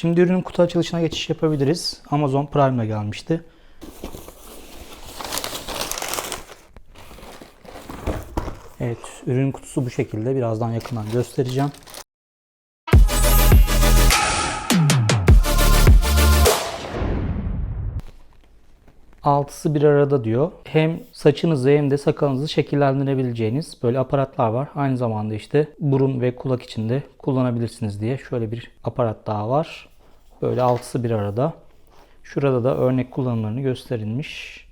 Şimdi ürünün kutu açılışına geçiş yapabiliriz. Amazon Prime'la gelmişti. Evet, ürün kutusu bu şekilde. Birazdan yakından göstereceğim. Altısı bir arada diyor. Hem saçınızı hem de sakalınızı şekillendirebileceğiniz böyle aparatlar var. Aynı zamanda işte burun ve kulak için de kullanabilirsiniz diye şöyle bir aparat daha var. Böyle altısı bir arada. Şurada da örnek kullanımlarını gösterilmiş.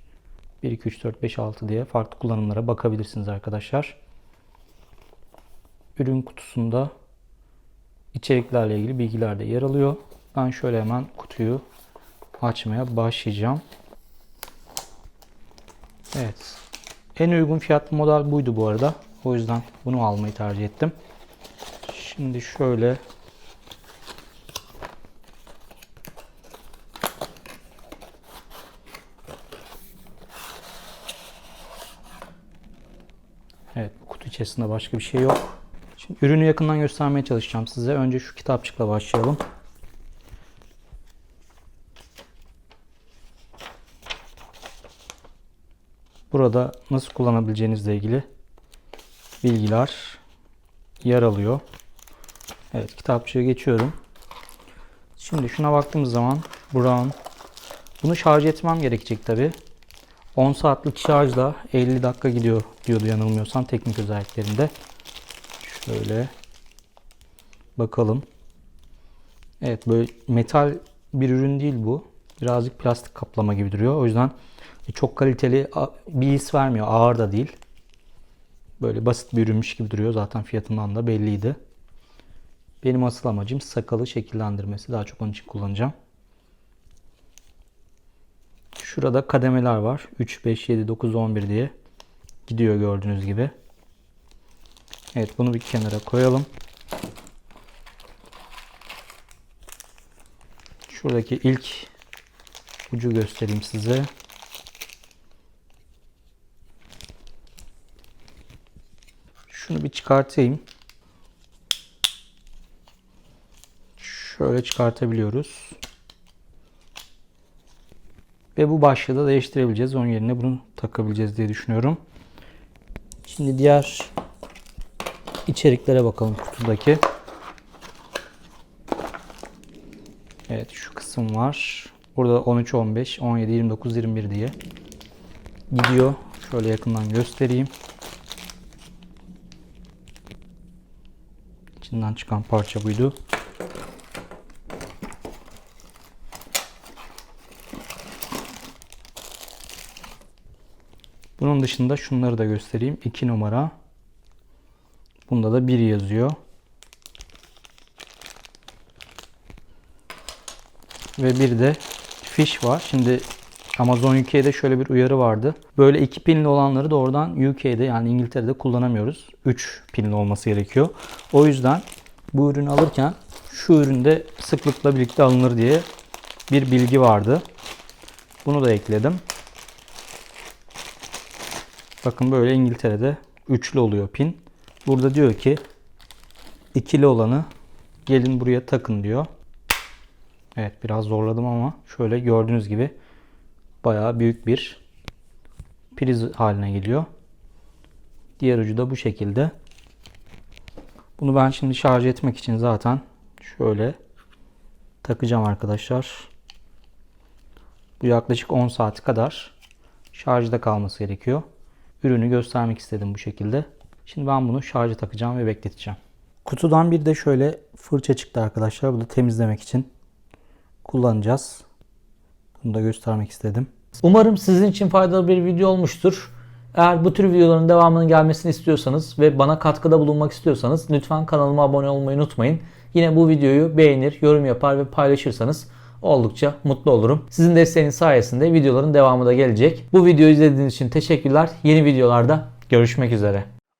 1, 2, 3, 4, 5, 6 diye farklı kullanımlara bakabilirsiniz arkadaşlar. Ürün kutusunda içeriklerle ilgili bilgiler de yer alıyor. Ben şöyle hemen kutuyu açmaya başlayacağım. Evet. En uygun fiyatlı model buydu bu arada. O yüzden bunu almayı tercih ettim. Şimdi şöyle Evet, bu kutu içerisinde başka bir şey yok. Şimdi ürünü yakından göstermeye çalışacağım size. Önce şu kitapçıkla başlayalım. Burada nasıl kullanabileceğinizle ilgili bilgiler yer alıyor. Evet, kitapçıya geçiyorum. Şimdi şuna baktığımız zaman Brown bunu şarj etmem gerekecek tabi. 10 saatlik şarjla 50 dakika gidiyor diyordu yanılmıyorsam teknik özelliklerinde. Şöyle bakalım. Evet böyle metal bir ürün değil bu. Birazcık plastik kaplama gibi duruyor. O yüzden çok kaliteli bir his vermiyor. Ağır da değil. Böyle basit bir ürünmüş gibi duruyor. Zaten fiyatından da belliydi. Benim asıl amacım sakalı şekillendirmesi. Daha çok onun için kullanacağım. Şurada kademeler var. 3, 5, 7, 9, 11 diye gidiyor gördüğünüz gibi. Evet bunu bir kenara koyalım. Şuradaki ilk ucu göstereyim size. Şunu bir çıkartayım. Şöyle çıkartabiliyoruz. Ve bu başlığı da değiştirebileceğiz. Onun yerine bunu takabileceğiz diye düşünüyorum. Şimdi diğer içeriklere bakalım kutudaki. Evet şu kısım var. Burada 13, 15, 17, 29, 21 diye gidiyor. Şöyle yakından göstereyim. İçinden çıkan parça buydu. Bunun dışında şunları da göstereyim. 2 numara. Bunda da 1 yazıyor. Ve bir de fiş var. Şimdi Amazon UK'de şöyle bir uyarı vardı. Böyle iki pinli olanları doğrudan UK'de yani İngiltere'de kullanamıyoruz. 3 pinli olması gerekiyor. O yüzden bu ürünü alırken şu üründe sıklıkla birlikte alınır diye bir bilgi vardı. Bunu da ekledim. Bakın böyle İngiltere'de üçlü oluyor pin. Burada diyor ki ikili olanı gelin buraya takın diyor. Evet biraz zorladım ama şöyle gördüğünüz gibi bayağı büyük bir priz haline geliyor. Diğer ucu da bu şekilde. Bunu ben şimdi şarj etmek için zaten şöyle takacağım arkadaşlar. Bu yaklaşık 10 saat kadar şarjda kalması gerekiyor. Ürünü göstermek istedim bu şekilde. Şimdi ben bunu şarja takacağım ve bekleteceğim. Kutudan bir de şöyle fırça çıktı arkadaşlar. Bu da temizlemek için kullanacağız. Bunu da göstermek istedim. Umarım sizin için faydalı bir video olmuştur. Eğer bu tür videoların devamının gelmesini istiyorsanız ve bana katkıda bulunmak istiyorsanız lütfen kanalıma abone olmayı unutmayın. Yine bu videoyu beğenir, yorum yapar ve paylaşırsanız oldukça mutlu olurum. Sizin desteğiniz sayesinde videoların devamı da gelecek. Bu videoyu izlediğiniz için teşekkürler. Yeni videolarda görüşmek üzere.